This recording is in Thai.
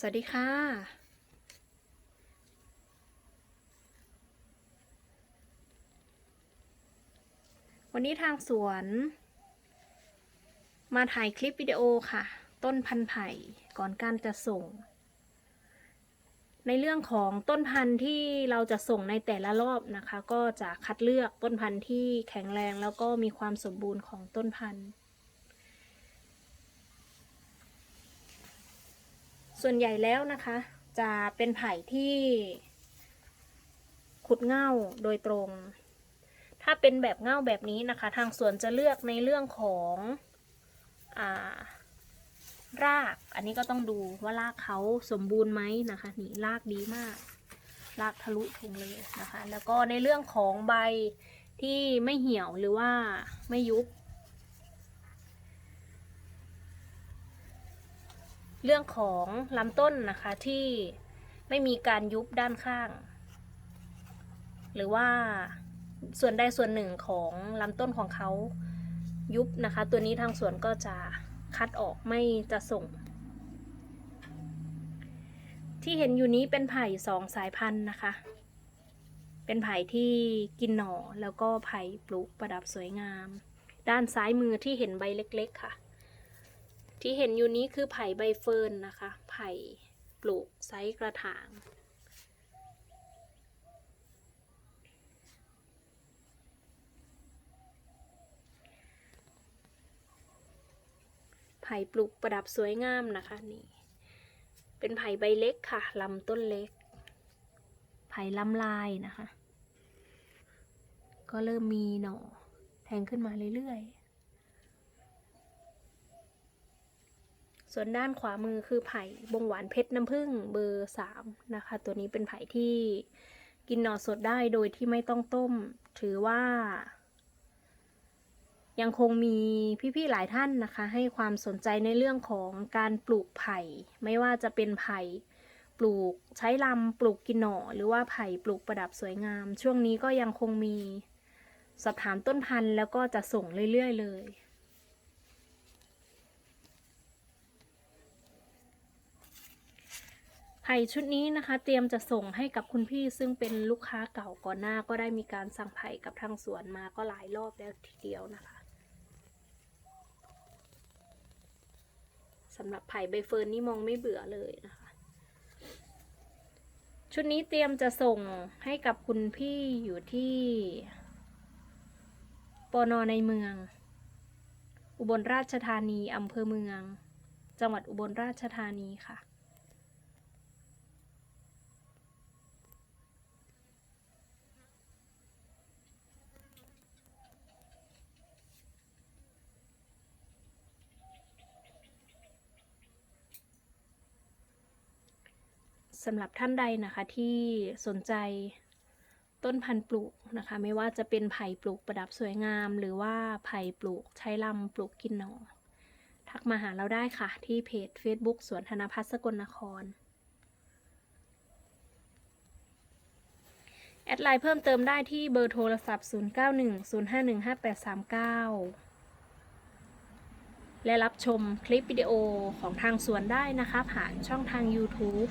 สวัสดีค่ะ วันนี้ทางสวน มาถ่ายคลิปวิดีโอค่ะ ต้นพันธุ์ไผ่ก่อนการจะส่ง ในเรื่องของต้นพันธุ์ที่เราจะส่งในแต่ละรอบนะคะ ก็จะคัดเลือกต้นพันธุ์ที่แข็งแรงแล้วก็มีความสมบูรณ์ของต้นพันธุ์ ส่วนใหญ่แล้วนะคะ จะเป็นไผ่ที่ ขุดเง่าโดยตรง ถ้าเป็นแบบเง่าแบบนี้นะคะ ทางสวนจะเลือกในเรื่องของอาราก อันนี้ก็ต้องดูว่ารากเขาสมบูรณ์ไหมนะคะ นี่รากดีมาก รากทะลุถุงเลยนะคะ แล้วก็ในเรื่องของใบที่ไม่เหี่ยวหรือว่าไม่ยุบ เรื่องของลำต้นนะคะที่ไม่มีการยุบด้านข้าง หรือว่าส่วนใดส่วนหนึ่งของลำต้นของเขายุบนะคะ ตัวนี้ทางสวนก็จะคัดออกไม่จะส่ง ที่เห็นอยู่นี้เป็นไผ่สองสายพันธุ์นะคะ เป็นไผ่ที่กินหน่อแล้วก็ไผ่ปลูกประดับสวยงาม ด้านซ้ายมือที่เห็นใบเล็ก ๆ ค่ะ ที่เห็นอยู่นี้คือไผ่ใบเฟิร์นนะคะ ไผ่ปลูกไซส์กระถาง ไผ่ปลูกประดับสวยงามนะคะนี่ เป็นไผ่ใบเล็กค่ะลำต้นเล็ก ไผ่ลำลายนะคะ ก็เริ่มมีหน่อแทงขึ้นมาเรื่อยๆ ส่วนด้านขวามือคือไผ่บงหวานเพชรน้ำผึ้งเบอร์สามนะคะ ตัวนี้เป็นไผ่ที่กินหน่อสดได้โดยที่ไม่ต้องต้ม ถือว่า ยังคงมีพี่ๆหลายท่านนะคะ ให้ความสนใจในเรื่องของการปลูกไผ่ ไม่ว่าจะเป็นไผ่ปลูกใช้ลำปลูกกินหน่อ หรือว่าไผ่ปลูกประดับสวยงาม ช่วงนี้ก็ยังคงมีสอบถามต้นพันธุ์แล้วก็จะส่งเรื่อยๆเลย ไผ่ชุดนี้นะคะ เตรียมจะส่งให้กับคุณพี่ซึ่งเป็นลูกค้าเก่าก่อนหน้าก็ได้มีการสั่งไผ่กับทางสวนมาก็หลายรอบแล้วทีเดียวนะคะสำหรับไผ่ใบเฟิร์นนี่มองไม่เบื่อเลยนะคะ ชุดนี้เตรียมจะส่งให้กับคุณพี่อยู่ที่ปอนอในเมือง อุบลราชธานีอำเภอเมือง จังหวัดอุบลราชธานีค่ะ สำหรับท่านใดนะคะที่สนใจต้นพันธุ์ปลูกนะคะ ไม่ว่าจะเป็นไผ่ปลูกประดับสวยงาม หรือว่าไผ่ปลูกใช้ลำปลูกกินหนอทักมาหาเราได้ค่ะ ที่เพจ Facebook สวนธนพัฒน์สกลนคร แอดไลน์เพิ่มเติมได้ที่เบอร์โทรศัพท์ 0910515839 และรับชมคลิปวิดีโอของทางสวนได้นะคะ ผ่านช่องทาง YouTube